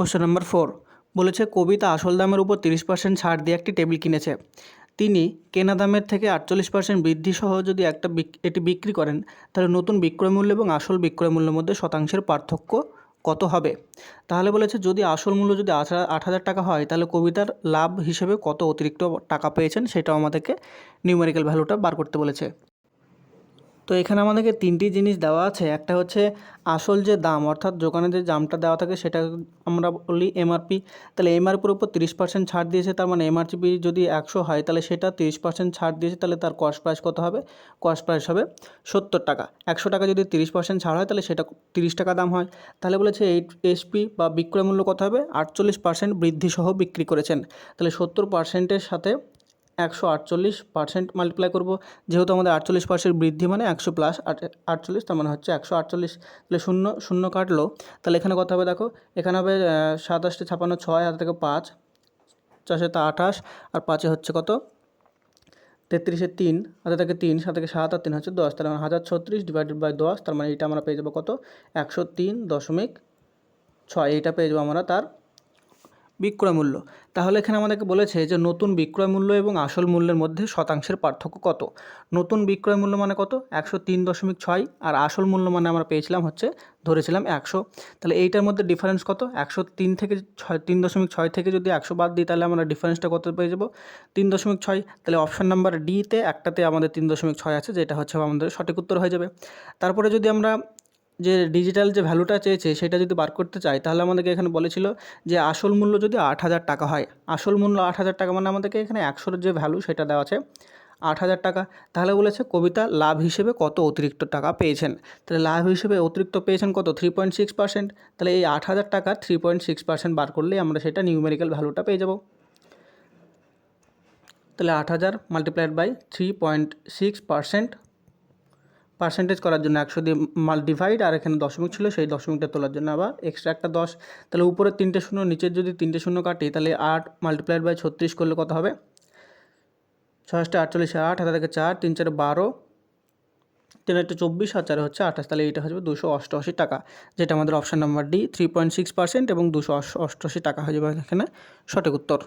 Question number four বলেছে, কবিতা আসল দামের উপর তিরিশ পার্সেন্ট ছাড় দিয়ে একটি টেবিল কিনেছে। তিনি, কেনা দামের থেকে আটচল্লিশ পার্সেন্ট বৃদ্ধি সহ যদি একটা এটি বিক্রি করেন, তাহলে নতুন বিক্রয় মূল্য এবং আসল বিক্রয় মূল্যের মধ্যে শতাংশের পার্থক্য কত হবে? তাহলে বলেছে, যদি আসল মূল্য যদি আট হাজার টাকা হয়, তাহলে কবিতার লাভ হিসেবে কত অতিরিক্ত টাকা পেয়েছেন, সেটাও আমাদেরকে নিউমেরিক্যাল ভ্যালুটা বার করতে বলেছে। তো এখানে আমাদেরকে তিনটি জিনিস দেওয়া আছে। একটা হচ্ছে আসল যে দাম, অর্থাৎ দোকানে যে দামটা দেওয়া থাকে সেটা আমরা বলি এমআরপি তাহলে এমআরপির উপর তিরিশ পার্সেন্ট ছাড় দিয়েছে, তার মানে এমআরপি যদি একশো হয়, তাহলে সেটা তিরিশ পার্সেন্ট ছাড় দিয়েছে, তাহলে তার কস্ট প্রাইস কত হবে? কস্ট প্রাইস হবে সত্তর টাকা। একশো টাকা যদি তিরিশ পার্সেন্ট ছাড় হয়, তাহলে সেটা তিরিশ টাকা দাম হয়। তাহলে বলেছে এইট এসপি বা বিক্রয় মূল্য কত হবে? আটচল্লিশ পার্সেন্ট বৃদ্ধি সহ বিক্রি করেছেন। তাহলে সত্তর পার্সেন্টের সাথে একশো আটচল্লিশ পার্সেন্ট মাল্টিপ্লাই করব। যেহেতু আমাদের আটচল্লিশ পার্সেন্ট বৃদ্ধি মানে একশো প্লাস আটচল্লিশ, তার মানে হচ্ছে একশো আটচল্লিশ, তাহলে শূন্য শূন্য কাটলো। তাহলে এখানে কত হবে দেখো? এখানে হবে সাতাশটি, ছাপান্ন, ছয় হাত থেকে পাঁচ, চারশো তা আঠাশ, আর পাঁচে হচ্ছে কত? তেত্রিশে তিন হাতে থেকে তিন, সাত থেকে সাত, আর তিন হচ্ছে দশ তার মানে হাজার ছত্রিশ ডিভাইডেড বাই দশ, তার মানে এটা আমরা পেয়ে যাব কত? একশো তিন দশমিক ছয়, এইটা পেয়ে যাব আমরা তার বিক্রয় মূল্য তাহলে এখানে আমাদেরকে বলেছে যে নতুন বিক্রয় মূল্য এবং আসল মূল্যের মধ্যে শতাংশের পার্থক্য কত? নতুন বিক্রয় মূল্য মানে কত? একশো তিন দশমিক ছয় আর আসল মূল্য মানে আমরা পেয়েছিলাম হচ্ছে, ধরেছিলাম একশো। তাহলে এইটার মধ্যে ডিফারেন্স কত? একশো তিন থেকে ছয়, তিন দশমিক ছয় থেকে যদি একশো বাদ দিই তাহলে আমরা ডিফারেন্সটা কত পেয়ে যাব? তিন দশমিক ছয়, তাহলে অপশান নাম্বার ডিতে একটাতে আমাদের তিন দশমিক ছয় আছে, যেটা হচ্ছে আমাদের সঠিক উত্তর হয়ে যাবে। তারপরে যদি আমরা যে ডিজিটাল যে ভ্যালুটা চেয়েছে, সেটা যদি বার করতে চাই তাহলে আমাদেরকে এখানে বলেছিল যে আসল মূল্য যদি আট হাজার টাকা হয়। আসল মূল্য আট হাজার টাকা মানে আমাদেরকে এখানে একশোর যে ভ্যালু সেটা দেওয়া আছে, আট হাজার টাকা। তাহলে বলেছে কবিতা লাভ হিসেবে কত অতিরিক্ত টাকা পেয়েছেন? তাহলে লাভ হিসেবে অতিরিক্ত পেয়েছেন কত? থ্রি পয়েন্ট সিক্স পার্সেন্ট তাহলে এই আট হাজার টাকা থ্রি পয়েন্ট সিক্স পার্সেন্ট বার করলেই আমরা সেটা নিউমেরিক্যাল ভ্যালুটা পেয়ে যাব। তাহলে আট হাজার multiplied by three point six percent percentage করার জন্য একশো দিয়ে মাল ডিভাইড আর এখানে দশমিক ছিল, সেই দশমিকটা তোলার জন্য আবার এক্সট্রা একটা দশ। তাহলে উপরে তিনটে শূন্য, নিচের যদি তিনটে শূন্য কাটি, তাহলে আট মাল্টিপ্লাইড বাই ছত্রিশ করলে কত হবে? ছয়শটা আটচল্লিশ আট হাতে থেকে চার, তিন চারে বারো, তিন একটা চব্বিশ, আর চারে হচ্ছে আঠাশ, তাহলে এইটা হচ্ছে দুশো অষ্টআশি টাকা, যেটা আমাদের option number D three point six percent এবং দুশো অষ্টআশি টাকা হয়ে যাবে এখানে সঠিক উত্তর।